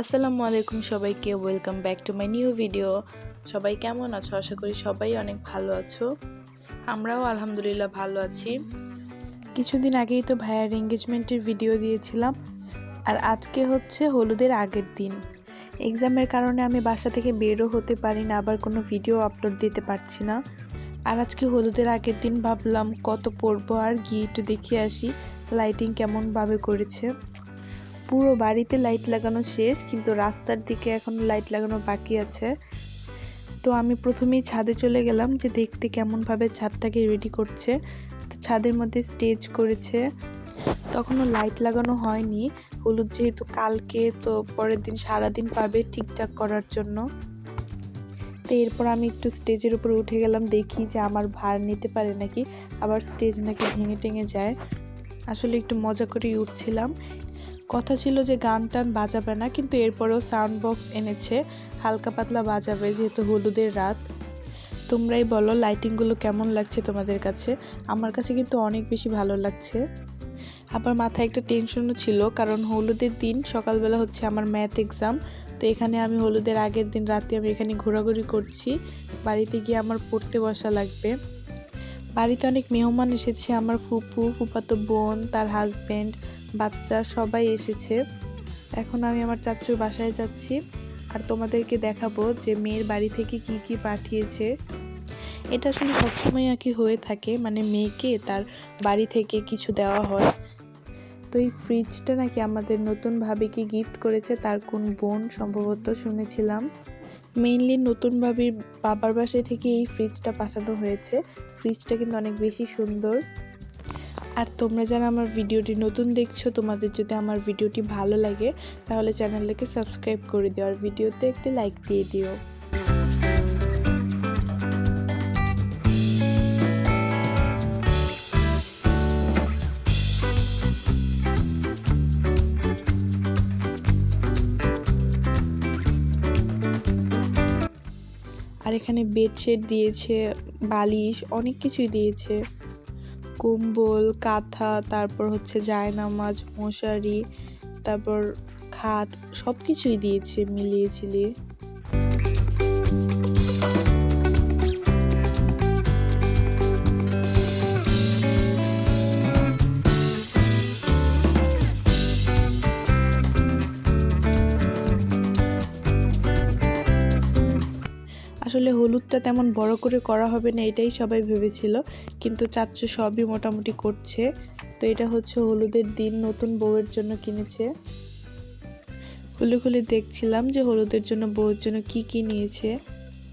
আসসালামু আলাইকুম সবাইকে welcome back to my new video সবাই কেমন আছো? আশা করি সবাই অনেক ভালো আছো। আমরাও আলহামদুলিল্লাহ ভালো আছি। কিছুদিন আগেই তো ভাইয়ার এঙ্গেজমেন্টের ভিডিও দিয়েছিলাম। আর আজকে হচ্ছে হলুদের আগের দিন। এক্সামের কারণে আমি বাসা থেকে বেরও হতে পারি না, আবার কোনো ভিডিও আপলোড দিতে পারছি না। আর আজকে হলুদের আগের দিন ভাবলাম কত পড়ব আর গিয়ে একটু দেখে আসি লাইটিং কেমনভাবে করেছে। পুরো বাড়িতে লাইট লাগানো শেষ, কিন্তু রাস্তার দিকে এখন লাইট লাগানো বাকি আছে। তো আমি প্রথমেই ছাদে চলে গেলাম যে দেখতে কেমনভাবে ছাদটাকে রেডি করছে। তো ছাদের মধ্যে স্টেজ করেছে। তখনও লাইট লাগানো হয়নি। হলুদ যেহেতু কালকে, তো পরের দিন সারাদিন পাবে ঠিকঠাক করার জন্য। তো এরপর আমি একটু স্টেজের উপরে উঠে গেলাম, দেখি যে আমার ভার নিতে পারে নাকি। আবার স্টেজ নাকি ভেঙে টেঙে যায়। আসলে একটু মজা করেই উঠছিলাম। কথা ছিল যে গান টান বাজাবে না, কিন্তু এরপরেও সাউন্ড বক্স এনেছে, হালকা পাতলা বাজাবে যেহেতু হলুদের রাত। তোমরাই বলো লাইটিংগুলো কেমন লাগছে তোমাদের কাছে? আমার কাছে কিন্তু অনেক বেশি ভালো লাগছে। আবার মাথায় একটা টেনশনও ছিল, কারণ হলুদের দিন সকালবেলা হচ্ছে আমার ম্যাথ এক্সাম, তো এখানে আমি হলুদের আগের দিন রাতে আমি এখানে ঘোরাঘুরি করছি, বাড়িতে গিয়ে আমার পড়তে বসা লাগবে। বাড়িতে অনেক মেহমান এসেছে, আমার ফুপু ফুপাতো বোন, তার হাজব্যান্ড বাচ্চা, সবাই এসেছে। এখন আমি আমার চাচুর বাসায় যাচ্ছি আর তোমাদেরকে দেখাবো যে মেয়ের বাড়ি থেকে কি কি পাঠিয়েছে। এটা আসলে সবসময় আর কি হয়ে থাকে মানে মেয়েকে তার বাড়ি থেকে কিছু দেওয়া হয়। তো এই ফ্রিজটা নাকি আমাদের নতুন কি গিফট করেছে, তার কোন বোন সম্ভবত শুনেছিলাম। মেইনলি নতুনভাবে বাবার বাসায় থেকে এই ফ্রিজটা পাঠানো হয়েছে। ফ্রিজটা কিন্তু অনেক বেশি সুন্দর। আর তোমরা যারা আমার ভিডিওটি নতুন দেখছ, তোমাদের যদি আমার ভিডিওটি ভালো লাগে, তাহলে চ্যানেলটাকে সাবস্ক্রাইব করে দিও। আর ভিডিওতে একটি লাইক দিয়ে দিও। এখানে বেডশিট দিয়েছে, বালিশ, অনেক কিছুই দিয়েছে। কম্বল, কাঁথা, তারপর হচ্ছে জায়নামাজ, মশারি, তারপর খাট সব কিছুই দিয়েছে মিলিয়ে ঝিলিয়ে আসলে হলুদটা তেমন বড় করে করা হবে না, এটাই সবাই ভেবেছিল। কিন্তু চাচ্চু সবই মোটামুটি করছে। তো এটা হচ্ছে হলুদের দিন, নতুন বউয়ের জন্য কিনেছে। খুলে খুলে দেখছিলাম যে হলুদের জন্য বউয়ের জন্য কি কি নিয়েছে।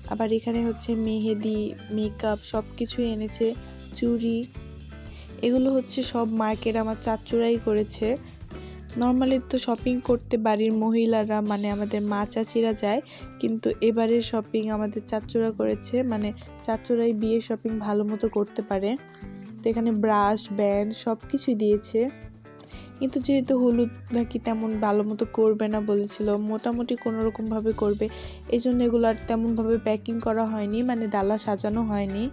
আবার এখানে হচ্ছে মেহেদি মেকআপ সব কিছুই এনেছে, চুড়ি। এগুলো হচ্ছে সব মার্কেট আমার চাচুরাই করেছে। নর্মালি তো শপিং করতে বাড়ির মহিলারা মানে আমাদের মা চাচিরা যায়, কিন্তু এবারের শপিং আমাদের চাচুরা করেছে মানে চাচুরাই বিয়ে শপিং ভালো মতো করতে পারে। তো এখানে ব্রাশ ব্যান্ড সব কিছুই দিয়েছে। কিন্তু যেহেতু হলুদ নাকি তেমন ভালো মতো করবে না বলেছিল, মোটামুটি কোনোরকমভাবে করবে এই জন্য এগুলো আর তেমনভাবে প্যাকিং করা হয়নি মানে ডালা সাজানো হয়নি।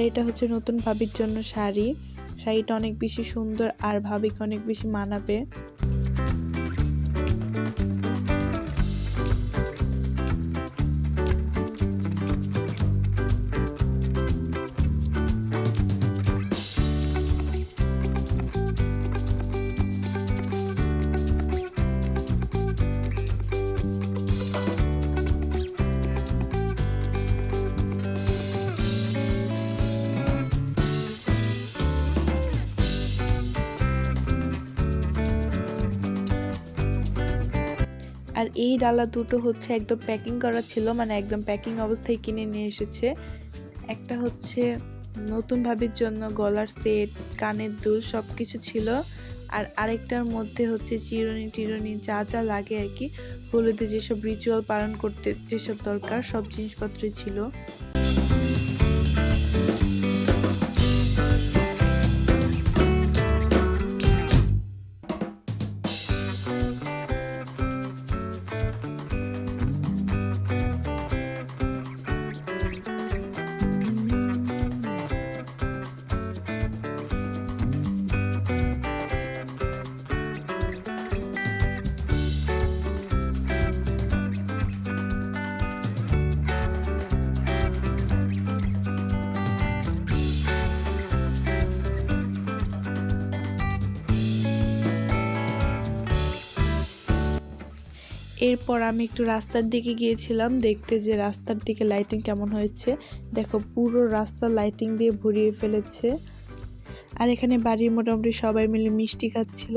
আর এটা হচ্ছে নতুন ভাবির জন্য শাড়ি। শাড়িটা অনেক বেশি সুন্দর আর ভাবিকে অনেক বেশি মানাবে। আর এই ডালা দুটো হচ্ছে একদম প্যাকিং করা ছিল মানে একদম প্যাকিং অবস্থায় কিনে নিয়ে এসেছে। একটা হচ্ছে নতুন ভাবির জন্য গলার সেট কানের দুল সব কিছু ছিল। আর আরেকটার মধ্যে হচ্ছে চিরুনি টিরুনি যা যা লাগে আর কি, হলুদে যেসব রিচুয়াল পালন করতে যেসব দরকার সব জিনিসপত্রই ছিল। এরপর আমি একটু রাস্তার দিকে গিয়েছিলাম, দেখতে যে রাস্তার দিকে লাইটিং কেমন হয়েছে। দেখো, পুরো রাস্তা লাইটিং দিয়ে ভরিয়ে ফেলেছে। আর এখানে বাড়ির মোটামুটি সবাই মিলে মিষ্টি খাচ্ছিল।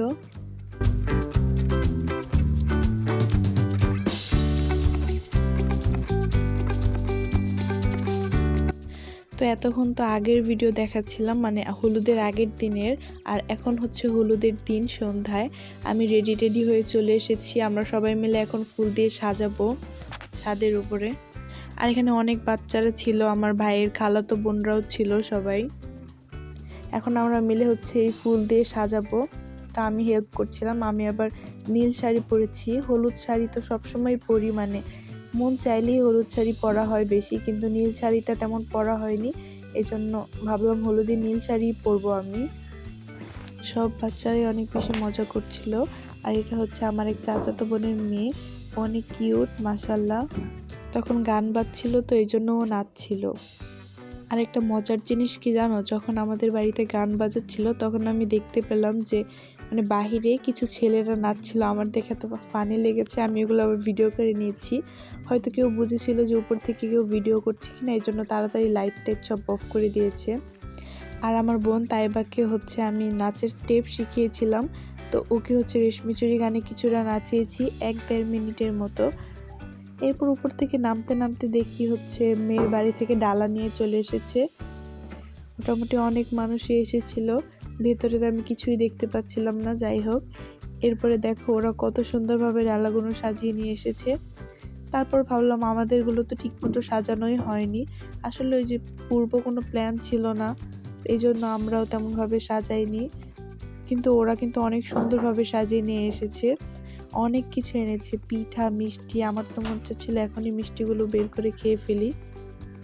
তো এতক্ষণ তো আগের ভিডিও দেখাচ্ছিলাম মানে হলুদের আগের দিনের, আর এখন হচ্ছে হলুদের দিন সন্ধ্যায়। আমি রেডি টেডি হয়ে চলে এসেছি, আমরা সবাই মিলে এখন ফুল দিয়ে সাজাবো ছাদের উপরে। আর এখানে অনেক বাচ্চারা ছিল, আমার ভাইয়ের খালাতো বোনরাও ছিল সবাই। এখন আমরা মিলে হচ্ছে এই ফুল দিয়ে সাজাবো। তা আমি হেল্প করছিলাম, আমি আবার নীল শাড়ি পরেছি, হলুদ শাড়ি তো সবসময় পরি মানে মন চাইলেই হলুদ শাড়ি পরা হয় বেশি, কিন্তু নীল শাড়িটা তেমন পরা হয়নি। এই জন্য ভাবলাম হলুদে নীল শাড়ি পরবো আমি। সব বাচ্চারাই অনেক বেশি মজা করছিল। আর এটা হচ্ছে আমার এক চাচাতো বোনের মেয়ে। অনেক কিউট মাসাল্লাহ তখন গান বাজছিল তো এই জন্য ও নাচছিল। আর একটা মজার জিনিস কি জানো? যখন আমাদের বাড়িতে গান বাজাচ্ছিল, তখন আমি দেখতে পেলাম যে মানে বাহিরে কিছু ছেলেরা নাচছিল, আমার দেখে তো পানি লেগেছে, আমি এগুলো আবার ভিডিও করে নিয়েছি। হয়তো কেউ বুঝেছিল যে উপর থেকে কেউ ভিডিও করছে কিনা, এই জন্য তাড়াতাড়ি লাইট টাইট সব অফ করে দিয়েছে। আর আমার বোন তাইবাকে হচ্ছে আমি নাচের স্টেপ শিখিয়েছিলাম, তো ওকে হচ্ছে রেশমি চুরি গানে কিছুটা নাচিয়েছি এক দেড় মিনিটের মতো। এরপর উপর থেকে নামতে নামতে দেখি হচ্ছে মেয়ের বাড়ি থেকে ডালা নিয়ে চলে এসেছে। মোটামুটি অনেক মানুষই এসেছিল। ভেতরে আমি কিছুই দেখতে পাচ্ছিলাম না, যাই হোক। এরপরে দেখো ওরা কত সুন্দরভাবে ডালাগুলো সাজিয়ে নিয়ে এসেছে। তারপর ভাবলাম আমাদেরগুলো তো ঠিকমতো সাজানোই হয়নি। আসলে ওই যে পূর্ব কোনো প্ল্যান ছিল না এই জন্য আমরাও তেমনভাবে সাজাইনি। কিন্তু ওরা কিন্তু অনেক সুন্দরভাবে সাজিয়ে নিয়ে এসেছে। অনেক কিছু এনেছে, পিঠা, মিষ্টি, আমার তো মনে ছিল এখনই মিষ্টিগুলো বের করে খেয়ে ফেলি।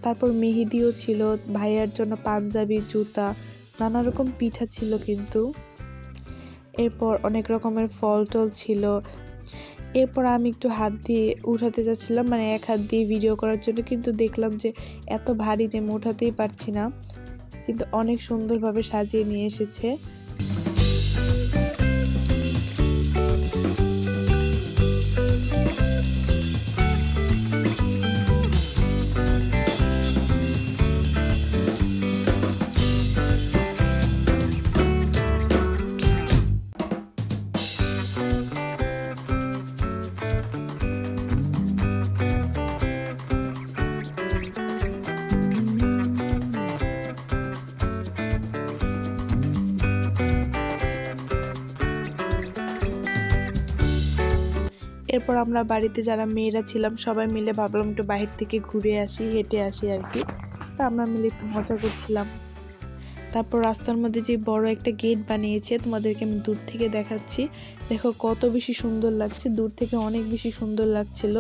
তারপর মেহেদিও ছিল, ভাইয়ার জন্য পাঞ্জাবি জুতা নানা রকম পিঠা ছিল কিন্তু। এরপর অনেক রকমের ফল টল ছিল। এরপর আমি একটু হাত দিয়ে উঠাতে যাচ্ছিলাম মানে এক হাত দিয়ে ভিডিও করার জন্য, কিন্তু দেখলাম যে এত ভারী যে আমি উঠাতেই পারছি না। কিন্তু অনেক সুন্দরভাবে সাজিয়ে নিয়ে এসেছে। এরপর আমরা বাড়িতে যারা মেয়েরা ছিলাম, সবাই মিলে ভাবলাম একটু বাহির থেকে ঘুরে আসি, হেঁটে আসি আর কি। তা আমরা মিলে একটু মজা করছিলাম। তারপর রাস্তার মধ্যে যে বড় একটা গেট বানিয়েছে, তোমাদেরকে আমি দূর থেকে দেখাচ্ছি। দেখো কত বেশি সুন্দর লাগছে, দূর থেকে অনেক বেশি সুন্দর লাগছিল।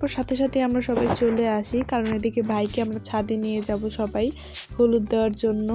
এরপর সাথে সাথে আমরা সবাই চলে আসি, কারণ এদিকে ভাইকে আমরা ছাদে নিয়ে যাব সবাই হলুদ দেওয়ার জন্য।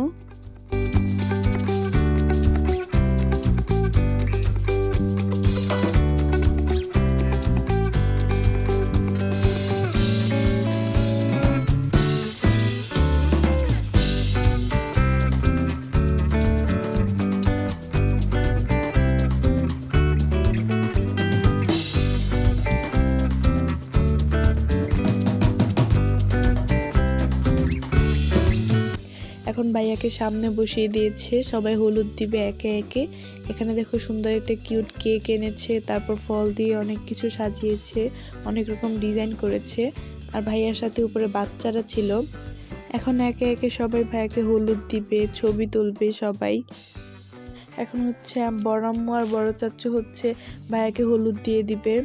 ভাইয়াকে সামনে বসিয়ে দিয়েছে। সবাই হলুদ দিবে একে একে। এখানে দেখো সুন্দর একটা কিউট কেক এনেছে, তারপর ফল দিয়ে অনেক কিছু সাজিয়েছে, অনেক রকম ডিজাইন করেছে। আর ভাইয়ার সাথে উপরে বাচ্চারা ছিল। এখন একে একে সবাই ভাইয়াকে হলুদ দিবে, ছবি তুলবে সবাই। এখন হচ্ছে বড় আম্মু আর বড় চাচ্চু হচ্ছে ভাইয়াকে হলুদ দিয়ে দিবে।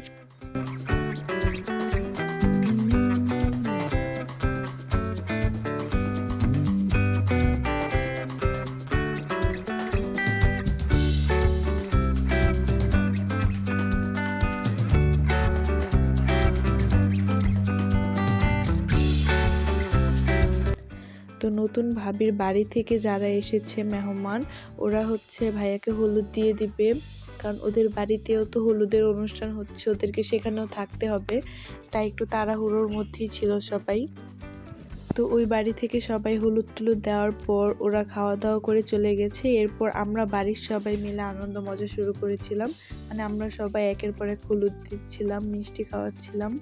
নতুন ভাবির বাড়ি থেকে যারা এসেছে মেহমান, ওরা হচ্ছে ভাইয়াকে হলুদ দিয়ে দিবে। কারণ ওদের বাড়িতেও তো হলুদের অনুষ্ঠান হচ্ছে, ওদেরকে সেখানেও থাকতে হবে। তাই একটু তাড়াহুড়োর মধ্যেই ছিল সবাই। তো ওই বাড়ি থেকে সবাই হলুদ টুলুদ দেওয়ার পর ওরা খাওয়া দাওয়া করে চলে গেছে। এরপর আমরা বাড়ির সবাই মিলে আনন্দ মজা শুরু করেছিলাম। মানে আমরা সবাই একের পর এক হলুদ দিচ্ছিলাম, মিষ্টি খাওয়াচ্ছিলাম।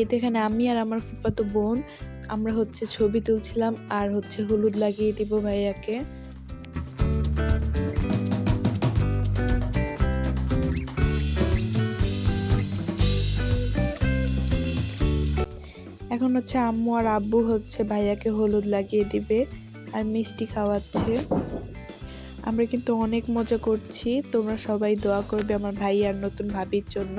এই তো এখানে আমি আর আমার ফুফাতো বোন, আমরা হচ্ছে ছবি তুলছিলাম আর হচ্ছে হলুদ লাগিয়ে দিব ভাইয়াকে। এখন হচ্ছে আম্মু আর আব্বু হচ্ছে ভাইয়াকে হলুদ লাগিয়ে দিবে আর মিষ্টি খাওয়াচ্ছে। আমরা কিন্তু অনেক মজা করছি, তোমরা সবাই দোয়া করবে আমার ভাই আর নতুন ভাবির জন্য।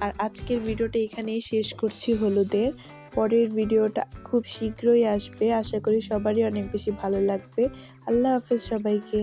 আর আজকের ভিডিওটা এখানেই শেষ করছি হলুদের। পরের ভিডিওটা খুব শীঘ্রই আসবে। আশা করি সবারই অনেক বেশি ভালো লাগবে। আল্লাহ হাফেজ সবাইকে।